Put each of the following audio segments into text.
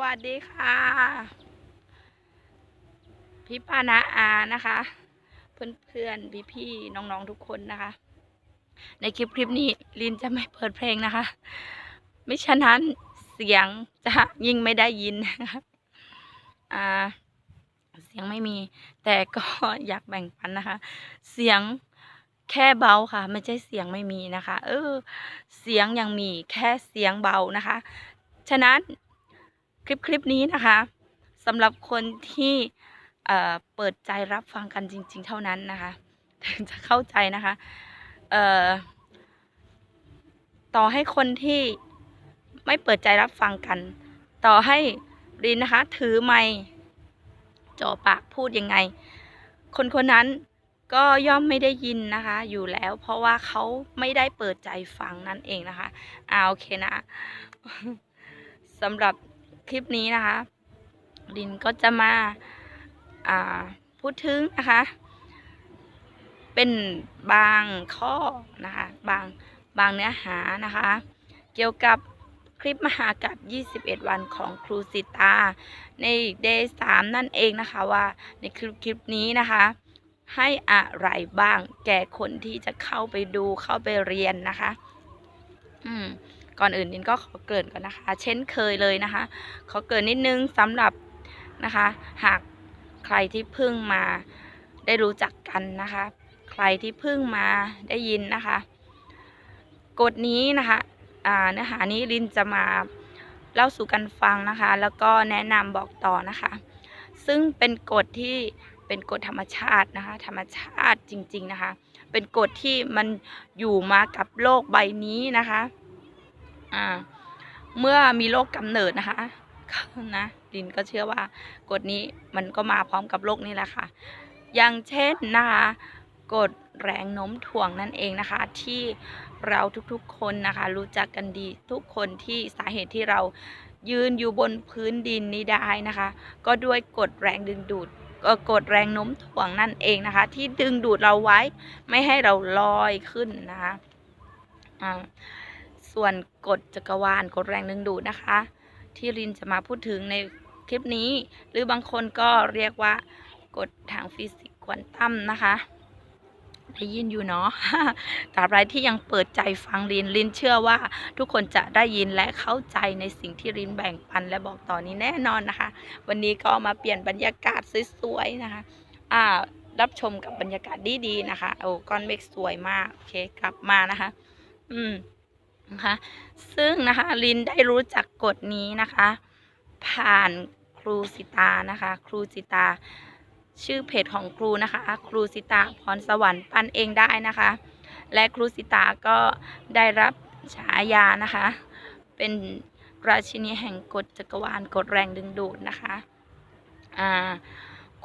วัสดีค่ะ พี่ป้านาอานะคะ เพื่อนเพื่อนพี่พี่ๆ น้องๆ ทุกคนนะคะ ในคลิปคลิปนี้ลินจะไม่เปิดเพลงนะคะ ไม่ฉะนั้นเสียงจะยิ่งไม่ได้ยินนะคะอ่าเสียงไม่มี แต่ก็อยากแบ่งปันนะคะ เสียงแค่เบาค่ะ ไม่ใช่เสียงไม่มีนะคะ เออ เสียงยังมีแค่เสียงเบานะคะ ฉะนั้น คลิปคลิปนี้นะคะสำหรับคนที่เเปิดใจรับฟังกันจริง ๆ เท่านั้นนะคะถึงจะเข้าใจนะคะเต่อให้คนที่ไม่เปิดใจรับฟังกัน ต่อให้รินนะคะ ถือไมค์จ่อปากพูดยังไง คนคนนั้นก็ย่อมไม่ได้ยินนะคะ อยู่แล้ว เพราะว่าเขาไม่ได้เปิดใจฟังนั่นเองนะคะอ่าโอเคนะสำหรับ ลิปนี้นะคะ ลินก็จะมาอ่าพูดถึงนะคะ เป็นบางข้อนะคะ บางบางเนื้อหานะคะ เกี่ยวกับคลิปมหากาบ21 วันของครูสิตา ในเดย์3นั่นเองนะคะว่าในคลิปคลิปนี้นะคะ ให้อะไรบ้างแก่คนที่จะเข้าไปดูเข้าไปเรียนนะคะ อืม ก่อนอื่นนินก็ขอเกินก่อนนะคะ เช่นเคยเลยนะคะ ขอเกินนิดนึงสำหรับนะคะ หากใครที่เพิ่งมาได้รู้จักกันนะคะ ใครที่เพิ่งมาได้ยินนะคะ กฎนี้นะคะเนื้อหานี้ลินจะมาเล่าสู่กันฟังนะคะ แล้วก็แนะนำบอกต่อนะคะ ซึ่งเป็นกฎที่เป็นกฎธรรมชาตินะคะ ธรรมชาติจริง ๆนะคะ เป็นกฎที่มันอยู่มากับโลกใบนี้นะคะ อ่า เมื่อมีโรคกำเนิดนะคะนะลินก็เชื่อว่ากฎนี้มันก็มาพร้อมกับโลกนี้แหละค่ะ อย่างเช่นนะคะกฎแรงโน้มถ่วงนั่นเองนะคะ ที่เราทุกๆคนนะคะ รู้จักกันดีทุกคนที่สาเหตุที่เรายืนอยู่บนพื้นดินนี้ได้นะคะ ก็ด้วยกฎแรงดึงดูดกฎแรงโน้มถ่วงนั่นเองนะคะ ที่ดึงดูดเราไว้ไม่ให้เราลอยขึ้นนะคะอ่า ส่วนกฎจักรวาลกฎแรงดึงดูดนะคะ ที่รินจะมาพูดถึงในคลิปนี้ หรือบางคนก็เรียกว่ากฎทางฟิสิกส์ควอนตัมนะคะได้ยินอยู่เนาะตราบใดที่ยังเปิดใจฟังรินรินเชื่อว่า ทุกคนจะได้ยินและเข้าใจในสิ่งที่รินแบ่งปันและบอกต่อนนี้แน่นอนนะคะ วันนี้ก็มาเปลี่ยนบรรยากาศสวยๆนะคะอ่ารับชมกับบรรยากาศดีๆนะคะโอ้ก้อนเมฆสวยมากโอเคกลับมานะคะ อืม นะคะ ซึ่งนะคะลินได้รู้จักกฎนี้นะคะ ผ่านครูสิตานะคะ ครูสิตา ชื่อเพจของครูนะคะ ครูสิตาพรสวรรค์ปั้นเองได้นะคะ และครูสิตาก็ได้รับฉายานะคะ เป็นราชินีแห่งกฎจักรวาลกฎแรงดึงดูดนะคะ อ่า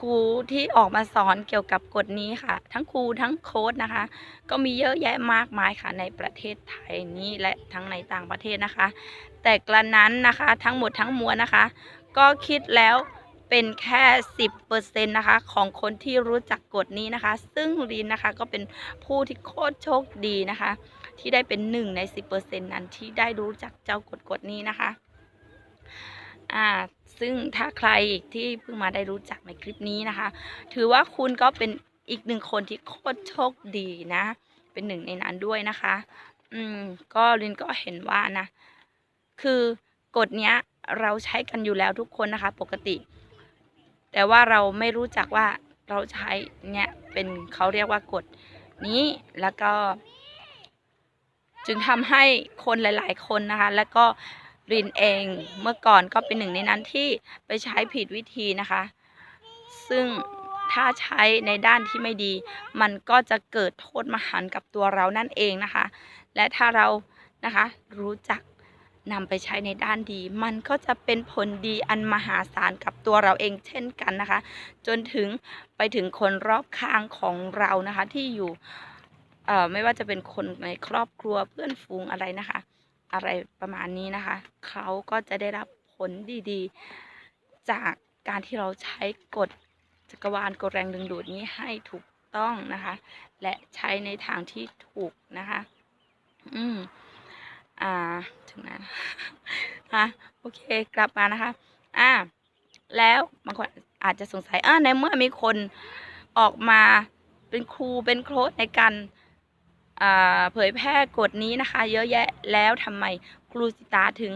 ครูที่ออกมาสอนเกี่ยวกับกฎนี้ค่ะ ทั้งครูทั้งโค้ดนะคะ ก็มีเยอะแยะมากมายค่ะในประเทศไทยนี้และทั้งในต่างประเทศนะคะ แต่กระนั้นนะคะทั้งหมดทั้งมวลนะคะ ก็คิดแล้วเป็นแค่ 10%นะคะ ของคนที่รู้จักกฎนี้นะคะ ซึ่งลินนะคะก็เป็นผู้ที่โคตรโชคดีนะคะ ที่ได้เป็นหนึ่งใน 10%นั้นที่ได้รู้จักเจ้ากฎกฎนี้นะคะ อ่า ซึ่งถ้าใครที่เพิ่งมาได้รู้จักในคลิปนี้นะคะ ถือว่าคุณก็เป็นอีกหนึ่งคนที่โคตรโชคดีนะ เป็นหนึ่งในนั้นด้วยนะคะ อืม ก็ลินก็เห็นว่านะ คือกฎเนี้ยเราใช้กันอยู่แล้วทุกคนนะคะ ปกติ แต่ว่าเราไม่รู้จักว่าเราใช้เนี่ยเป็นเขาเรียกว่ากฎนี้แล้วก็ จึงทำให้คนหลาย ๆ คนนะคะ แล้วก็ รินเองเมื่อก่อนก็เป็นหนึ่งในนั้นที่ไปใช้ผิดวิธีนะคะ ซึ่งถ้าใช้ในด้านที่ไม่ดี มันก็จะเกิดโทษมหันกับตัวเรานั่นเองนะคะ และถ้าเรานะคะรู้จักนำไปใช้ในด้านดี มันก็จะเป็นผลดีอันมหาศาลกับตัวเราเองเช่นกันนะคะ จนถึงไปถึงคนรอบข้างของเรานะคะที่อยู่เอ่อไม่ว่าจะเป็นคนในครอบครัวเพื่อนฝูงอะไรนะคะ อะไรประมาณนี้นะคะ เขาก็จะได้รับผลดีๆ จากการที่เราใช้กฎจักรวาลกฎแรงดึงดูดนี้ให้ถูกต้องนะคะ และใช้ในทางที่ถูกนะคะ อืมอ่า ถึงนั้นฮะโอเค กลับมานะคะ อ่า แล้วบางคนอาจจะสงสัยอ่าในเมื่อมีคนออกมาเป็นครูเป็นโค้ชในการ เผยแพร่กฎนี้นะคะ เยอะแยะแล้วทำไมครูสิตาถึง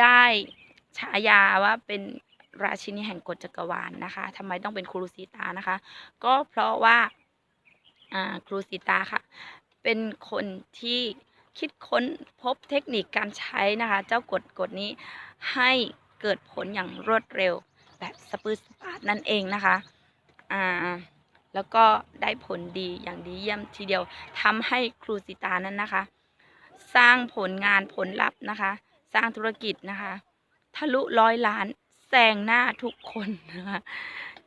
ได้ฉายาว่าเป็นราชินีแห่งกฎจักรวาลนะคะทำไมต้องเป็นครูสิตานะคะ ก็เพราะว่าอ่าครูสิตาค่ะ เป็นคนที่คิดค้นพบเทคนิคการใช้นะคะ เจ้ากฎกฎนี้ให้เกิดผลอย่างรวดเร็วแบบสปืดสปาดนั่นเองนะคะ อ่า แล้วก็ได้ผลดีอย่างดีเยี่ยมทีเดียวทำให้ครูสิตานั้นนะคะ สร้างผลงานผลลัพธ์นะคะ สร้างธุรกิจนะคะ ทะลุร้อยล้านแซงหน้าทุกคนนะคะ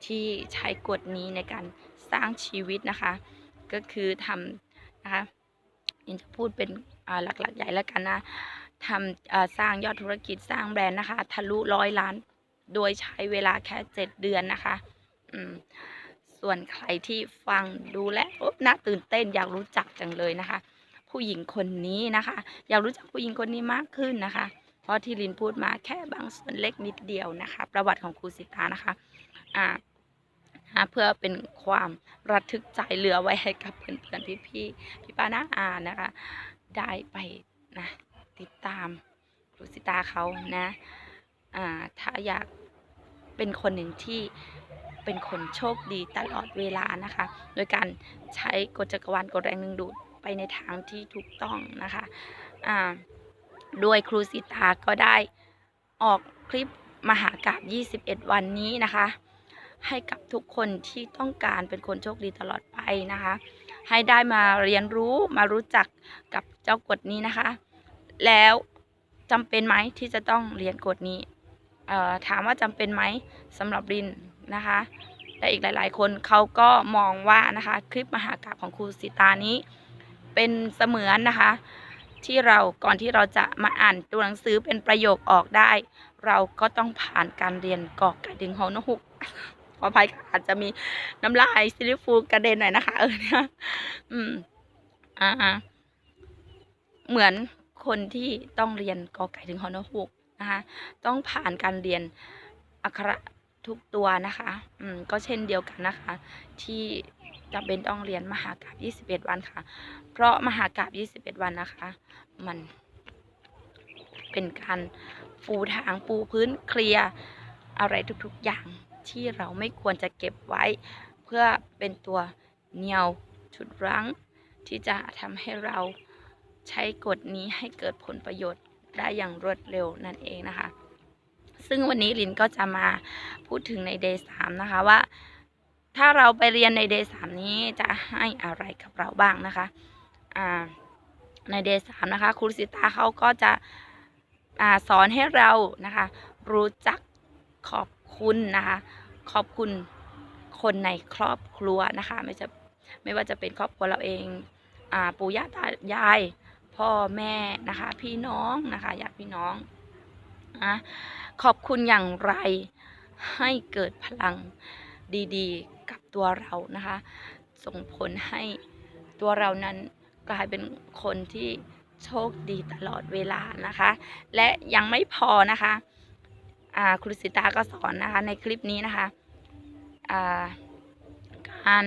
ที่ใช้กฎนี้ในการสร้างชีวิตนะคะ ก็คือทำนะคะอินจะพูดเป็นหลักๆใหญ่แล้วกันนะทำสร้างยอดธุรกิจสร้างแบรนด์นะคะ ทะลุร้อยล้าน โดยใช้เวลาแค่เจ็ดเดือนนะคะ อืม ส่วนใครที่ฟังดูและโอ๊ะน่าตื่นเต้นอยากรู้จักจังเลยนะคะ ผู้หญิงคนนี้นะคะ อยากรู้จักผู้หญิงคนนี้มากขึ้นนะคะ เพราะที่ลินพูดมาแค่บางส่วนเล็กนิดเดียวนะคะ ประวัติของครูสิตานะคะอ่าเพื่อเป็นความระทึกใจเหลือไว้ให้กับเพื่อนๆพี่ๆพี่ป้าน้าอานะคะ ได้ไปนะติดตามครูสิตาเขานะอ่าถ้าอยากเป็นคนหนึ่งที่ เป็นคนโชคดีตลอดเวลานะคะ โดยการใช้กฎจักรวาลกฎแรงดึงดูดไปในทางที่ถูกต้องนะคะด้วยครูสิตาก็ได้ออกคลิปมหากาบ21 วันนี้นะคะ ให้กับทุกคนที่ต้องการเป็นคนโชคดีตลอดไปนะคะ ให้ได้มาเรียนรู้มารู้จักกับเจ้ากฎนี้นะคะ แล้วจำเป็นไหมที่จะต้องเรียนกฎนี้ถามว่าจำเป็นไหมสำหรับริน นะคะ และอีกหลาย ๆ คนเขาก็มองว่านะคะคลิปมหากาพย์ของครูสิตานี้ เป็นเสมือนนะคะ ที่เราก่อนที่เราจะมาอ่านตัวหนังสือเป็นประโยคออกได้ เราก็ต้องผ่านการเรียนกอกกระดึงหอนหุกขออภัยอาจจะมีน้ำลายซิลิฟูกระเด็นหน่อยนะคะเออเนี่ยอืมอ่าเหมือนคนที่ต้องเรียนกอไก่ถึงฮอนหุกนะคะ ต้องผ่านการเรียนอักขระ ทุกตัวนะคะ อืม ก็เช่นเดียวกันนะคะ ที่จำเป็นต้องเรียนมหากาบ21 วันค่ะ เพราะมหากาบ21 วันนะคะ มันเป็นการปูทางปูพื้นเคลียร์อะไรทุกๆอย่างที่เราไม่ควรจะเก็บไว้ เพื่อเป็นตัวเหนียวฉุดรั้ง ที่จะทำให้เราใช้กฎนี้ให้เกิดผลประโยชน์ได้อย่างรวดเร็วนั่นเองนะคะ ซึ่งวันนี้ลินก็จะมาพูดถึงในเดย์สามนะคะว่า ถ้าเราไปเรียนในเดย์สามนี้จะให้อะไรกับเราบ้างนะคะอ่าในเดย์สามนะคะครูสิตาเขาก็จะอ่าสอนให้เรานะคะ รู้จักขอบคุณนะคะ ขอบคุณคนในครอบครัวนะคะไม่จะไม่ว่าจะเป็นครอบครัวเราเองอปู่ย่าตายาย พ่อแม่นะคะ พี่น้องนะคะญาติพี่น้อง นะขอบคุณอย่างไรให้เกิดพลังดีๆ กับตัวเรานะคะ ส่งผลให้ตัวเรานั้นกลายเป็นคนที่โชคดีตลอดเวลานะคะ และยังไม่พอนะคะครูสิตาก็สอนนะคะในคลิปนี้นะคะการ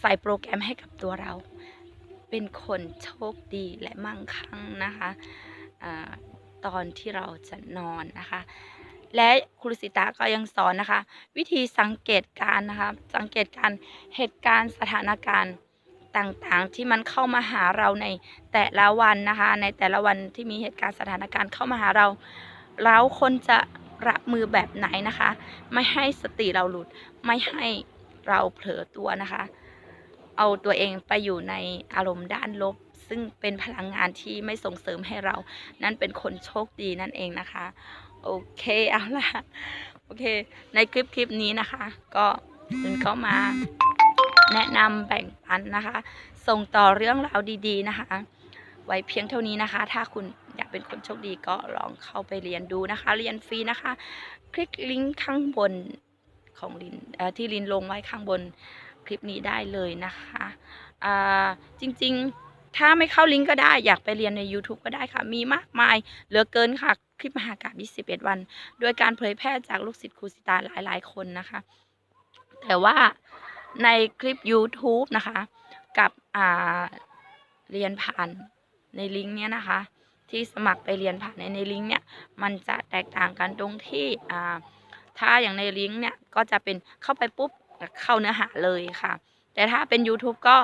ใส่โปรแกรมให้กับตัวเรา เป็นคนโชคดีและมั่งคั่งนะคะ ตอนที่เราจะนอนนะคะ และครูสิตาก็ยังสอนนะคะ วิธีสังเกตการนะคะสังเกตการเหตุการณ์สถานการณ์ต่างๆที่มันเข้ามาหาเราในแต่ละวันนะคะ ในแต่ละวันที่มีเหตุการณ์สถานการณ์เข้ามาหาเรา เราคนจะรับมือแบบไหนนะคะ ไม่ให้สติเราหลุดไม่ให้เราเผลอตัวนะคะ เอาตัวเองไปอยู่ในอารมณ์ด้านลบ ซึ่งเป็นพลังงานที่ไม่ส่งเสริมให้เรา นั่นเป็นคนโชคดีนั่นเองนะคะ โอเคเอาล่ะโอเค ในคลิปคลิปนี้นะคะ ก็คุณเข้ามาแนะนำแบ่งปันนะคะ ส่งต่อเรื่องราวดี ๆนะคะ ไว้เพียงเท่านี้นะคะ ถ้าคุณอยากเป็นคนโชคดีก็ลองเข้าไปเรียนดูนะคะ เรียนฟรีนะคะ คลิกลิงก์ข้างบนของลินที่ลินลงไว้ข้างบนคลิปนี้ได้เลยนะคะอ่าจริงๆ ถ้าไม่เข้าลิงก์ก็ได้อยากไปเรียนใน YouTube ก็ได้ค่ะ มีมากมายเหลือเกินค่ะ คลิปมหากาบ21 วัน โดยการเผยแพร่จากลูกศิษย์ครูสิตาหลายๆ คนนะคะ แต่ว่าในคลิป YouTube นะคะ กับอ่าเรียนผ่านในลิงก์เนี้ยนะคะ ที่สมัครไปเรียนผ่านในในลิงก์เนี่ยมันจะแตกต่างกันตรงที่อ่าถ้าอย่างในลิงก์เนี่ยก็จะเป็นเข้าไปปุ๊บเข้าเนื้อหาเลยค่ะ แต่ถ้าเป็น YouTube ก็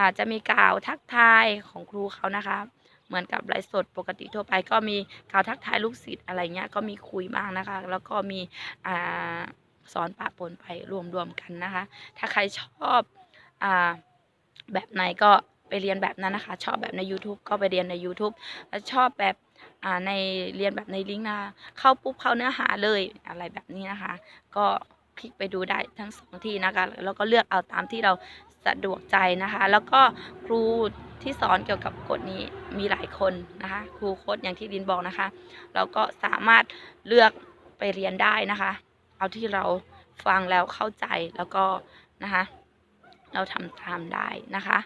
อาจจะมีกล่าวทักทายของครูเขานะคะ เหมือนกับไลฟ์สดปกติทั่วไป ก็มีกล่าวทักทายลูกศิษย์อะไรเงี้ยก็มีคุยบ้างนะคะ แล้วก็มีอ่าสอนปะปนไปรวมๆกันนะคะ ถ้าใครชอบอ่าแบบไหนก็ไปเรียนแบบนั้นนะคะ ชอบแบบใน YouTube ก็ไปเรียนใน YouTube แล้วชอบแบบในเรียนแบบในลิงก์นะเข้าปุ๊บเข้าเนื้อหาเลยอะไรแบบนี้นะคะ ก็คลิกไปดูได้ทั้งสองที่นะคะ แล้วก็เลือกเอาตามที่เรา สะดวกใจนะคะ แล้วก็ครูที่สอนเกี่ยวกับกฎนี้มีหลายคนนะคะ ครูโค้ดอย่างที่ดินบอกนะคะเราก็สามารถเลือกไปเรียนได้นะคะ เอาที่เราฟังแล้วเข้าใจแล้วก็นะคะ เราทำตามได้นะคะ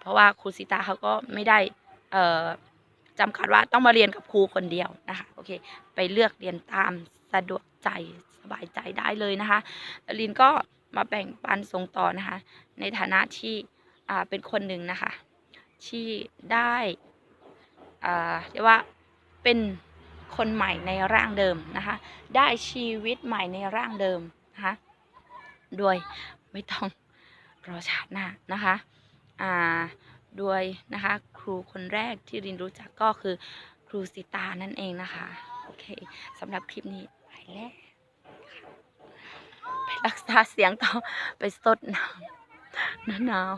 เพราะว่าครูสิตาเขาก็ไม่ได้จำกัดว่าต้องมาเรียนกับครูคนเดียวนะคะโอเคไปเลือกเรียนตามสะดวกใจสบายใจได้เลยนะคะแล้วลินก็ มาแบ่งปันส่งต่อนะคะ ในฐานะที่เป็นคนหนึ่งนะคะ ที่ได้เรียกว่าเป็นคนใหม่ในร่างเดิมนะคะ ได้ชีวิตใหม่ในร่างเดิมนะคะโดยไม่ต้องรอชาติหน้านะคะอ่าโดยนะคะครูคนแรกที่รินรู้จักก็คือครูสิตานั่นเองนะคะ โอเคสำหรับคลิปนี้ไปแล้ว รักษาเสียงต่อไปสดน้ำหนาว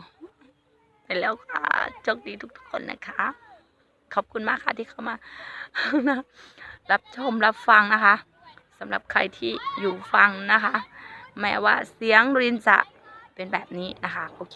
ไปแล้วค่ะโชคดีทุกๆคนนะคะ ขอบคุณมากค่ะที่เข้ามานะรับชมรับฟังนะคะสำหรับใครที่อยู่ฟังนะคะ แม้ว่าเสียงรินจะเป็นแบบนี้นะคะ โอเค